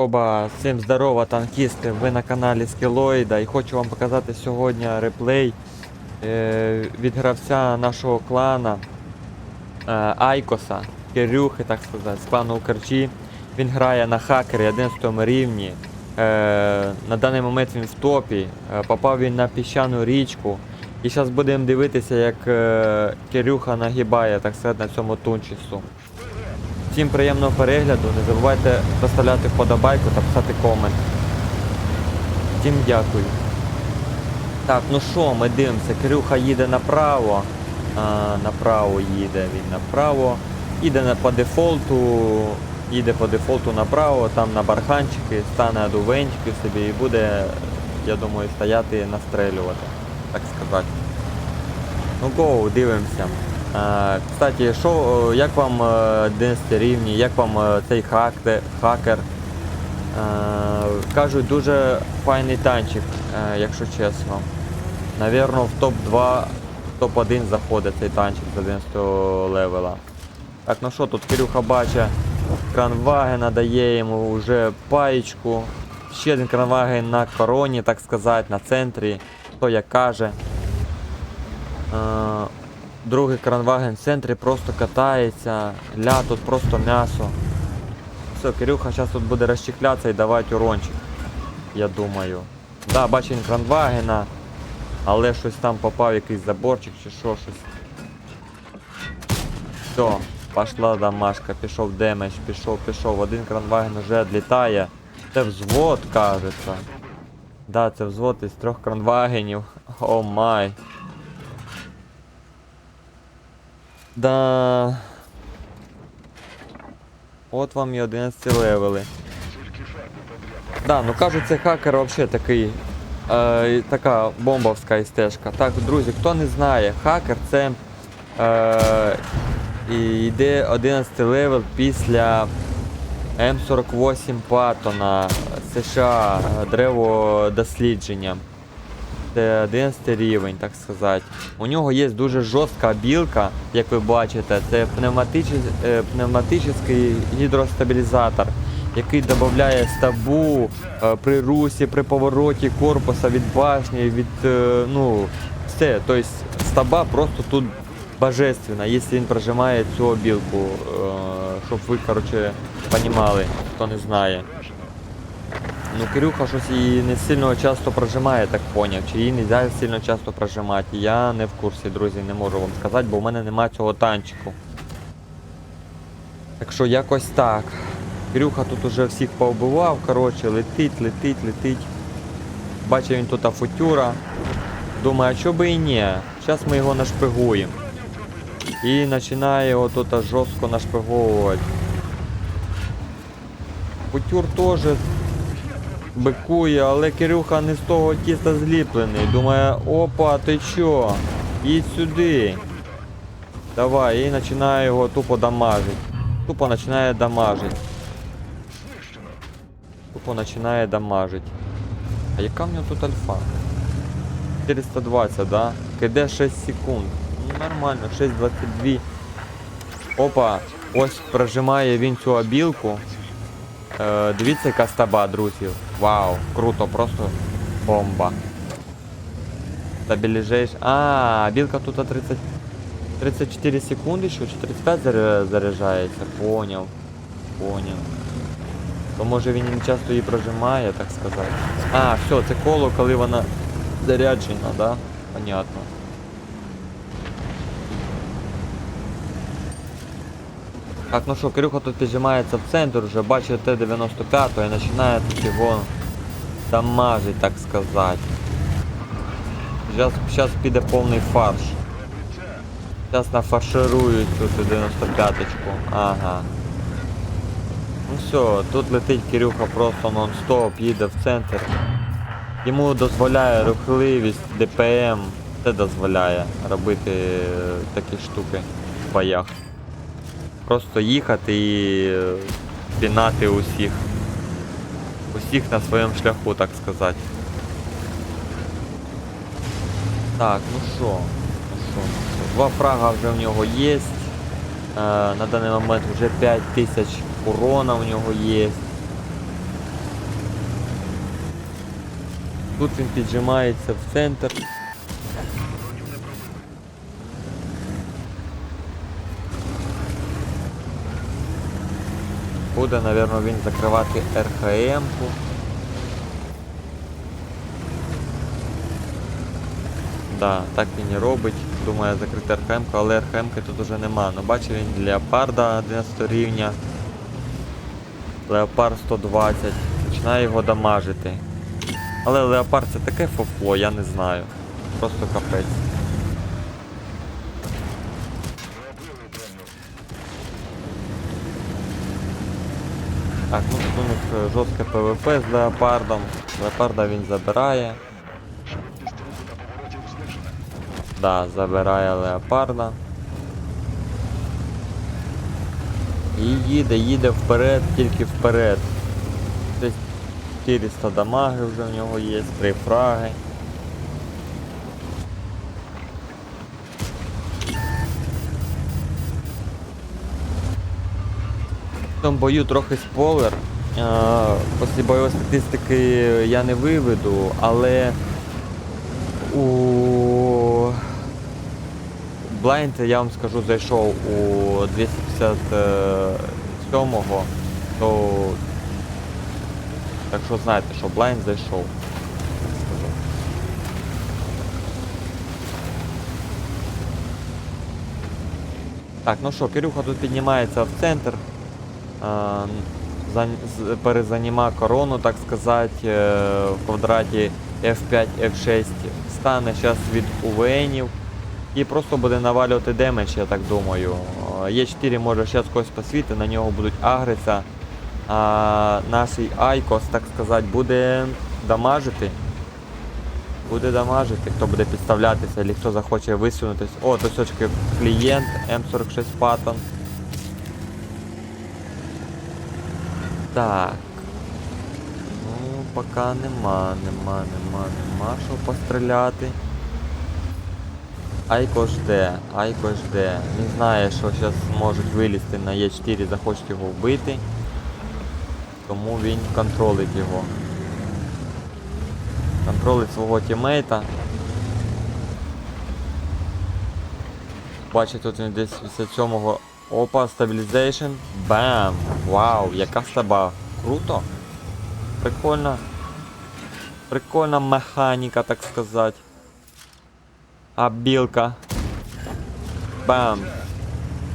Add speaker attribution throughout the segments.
Speaker 1: Оба, всім здорово, танкісти, ви на каналі Скілоїда і хочу вам показати сьогодні реплей е, від гравця нашого клана е, Айкоса, Кирюхи, так сказати, з клану Укрчі. Він грає на хакері 11 рівні. Е, на даний момент він в топі. Е, попав він на піщану річку. І зараз будемо дивитися, як е, Кирюха нагибає, так сказати, на цьому тунчису. Всім приємного перегляду. Не забувайте поставляти вподобайку та писати комент. Всім дякую. Так, ну що, ми дивимося. Кирюха їде направо. А, направо їде він направо. На, по дефолту. Їде по дефолту направо, там на барханчики, стане адувенчики собі і буде, я думаю, стояти настрелювати, так сказати. Ну гоу, дивимося. Кстати, е, як вам е, 11 рівні, як вам е, цей хакер? Кажуть, дуже файний танчик, е, якщо чесно. Навірно, в топ-2, топ-1 заходить цей танчик з 11 левела. Так, ну що тут Кирюха бачить, кранвагена дає йому вже паєчку. Ще один кранваген на короні, так сказати, на центрі. Хто як каже. Другий кранваген в центрі просто катається. Ля тут просто м'ясо. Все, Кирюха зараз тут буде розчехлятися і давати урончик. Я думаю. Да, бачу кранвагена, але щось там попав якийсь заборчик чи що щось. Все, пішла дамашка, пішов демедж, пішов, пішов. Один кранваген вже відлітає. Це взвод, кажеться. Да, це взвод із трьох кранвагенів. О май. Да. От вам і 11 левели. Да, ну кажуть, цей хакер взагалі такий. Е, така бомбовська істежка. Так, друзі, хто не знає, хакер це е, і йде 11 левел після М48 Паттона США древо дослідження. Це 11 рівень, так сказати. У нього є дуже жорстка білка, як ви бачите, це пневматичний, е, пневматичний гідростабілізатор, який додає стабу е, при русі, при повороті корпуса від башні, від е, ну, все. Тобто стаба просто тут божественна, якщо він прожимає цю білку, щоб ви, коротше, понімали, хто не знає. Ну, Кирюха щось її не сильно часто прожимає, так поняв. Чи її не можна сильно часто прожимати. Я не в курсі, друзі, не можу вам сказати, бо в мене немає цього танчику. Так що якось так. Кирюха тут уже всіх повбивав, коротше, летить, летить, летить. Бачив він тут футюра. Думаю, а що би і ні. Зараз ми його нашпигуємо. І починає його тут жорстко нашпиговувати. Футюр теж бикує, але Кирюха не з того тіста зліплений. Думає, опа, ти чо? Їдь сюди. Давай, і починає його тупо дамажити. Тупо починає дамажити. Тупо починає дамажити. А яка в нього тут альфа? 420, да? КД 6 секунд. Ну нормально, 6.22. Опа, ось прожимає він цю обілку. Е, дивіться, яка стаба. Вау, круто, просто бомба. Стабіліжейш. А, білка тут 30... 34 секунди, що чи 35 заря- заряджається. Поняв. Поняв. То може він не часто її прожимає, так сказати. А, все, це коло, коли вона заряджена, да? Понятно. Так, ну що, Кирюха тут піджимається в центр вже, бачить Т-95 і починає тут його дамажить, так сказати. Зараз, зараз піде повний фарш. Зараз нафарширують цю Т-95-ку. Ага. Ну все, тут летить Кирюха просто нон-стоп, їде в центр. Йому дозволяє рухливість, ДПМ, це дозволяє робити е, такі штуки в боях. Просто їхати і е, пінати усіх. Усіх на своєму шляху, так сказати. Так, ну що, ну що, ну що. Два фрага вже в нього є. Е, на даний момент вже 5000 урона в нього є. Тут він піджимається в центр. Буде, напевно, він закривати РХМ-ку. Да, так він і робить. Думає закрити РХМ, але РХМ-ки тут уже нема. Ну бачив він Леопарда 11 рівня. Леопард 120. Починає його дамажити. Але Леопард це таке фофло, я не знаю. Просто капець. Так, ну тут у них е, жорстке ПВП з леопардом. Леопарда він забирає. Да, забирає леопарда. І їде, їде вперед, тільки вперед. Десь 400 дамаги вже в нього є, 3 фраги. В бою трохи спойлер. Е, Після бойової статистики я не виведу, але у Blind, я вам скажу, зайшов у 257-го, то так що знаєте, що Blind зайшов. Так, ну що, Кирюха тут піднімається в центр. З- перезаніма корону, так сказати, е, в квадраті F5, F6 стане зараз від УВНів і просто буде навалювати демедж, я так думаю. Е4 може зараз когось посвіти, на нього будуть агритися. А наш Айкос, так сказати, буде дамажити. Буде дамажити, хто буде підставлятися, або хто захоче висунутись. О, то сьочки клієнт М46 Паттон. Так. Ну, поки нема, нема, нема, нема що постріляти. Айко жде, Айко жде. Він знає, що зараз можуть вилізти на Е4, захочуть його вбити. Тому він контролить його. Контролить свого тімейта. Бачить, тут він десь 87-го. Опа, стабілізейшн. Бам! Вау, яка стаба. Круто. Прикольна. Прикольна механіка, так сказати. А білка. Бам!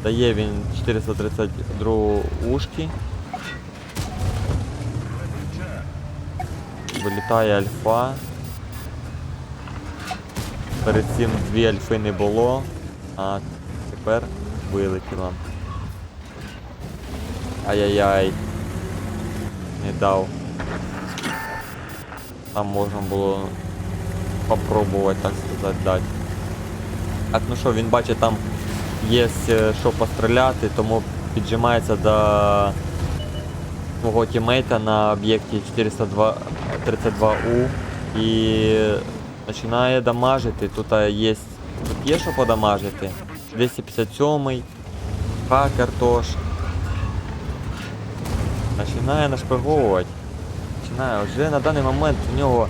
Speaker 1: Дає він 432 ушки. Вилітає альфа. Перед цим дві альфи не було, а тепер вилетіла. Ай-яй-яй. Не дав. Там можна було попробувати, так сказати, дати. Так, ну що, він бачить, там є е, що постріляти, тому піджимається до свого тімейта на об'єкті 432У і починає дамажити. Тут е, є, тут є що подамажити. 257-й, хакер тож. Починає нашпиговувати. Починає. Вже на даний момент у нього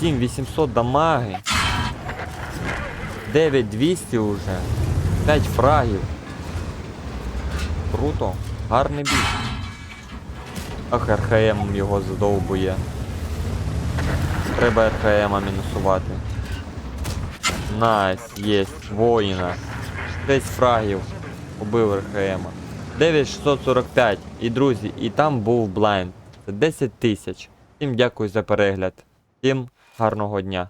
Speaker 1: 7800 дамаги. 9200 уже. 5 фрагів. Круто. Гарний бій. Ах, РХМ його задовбує. Треба РХМа мінусувати. Найс, єсть, воїна. 6 фрагів. Убив РХМа. 9645. І друзі, і там був блайнд. Це 10 тисяч. Всім дякую за перегляд. Всім гарного дня.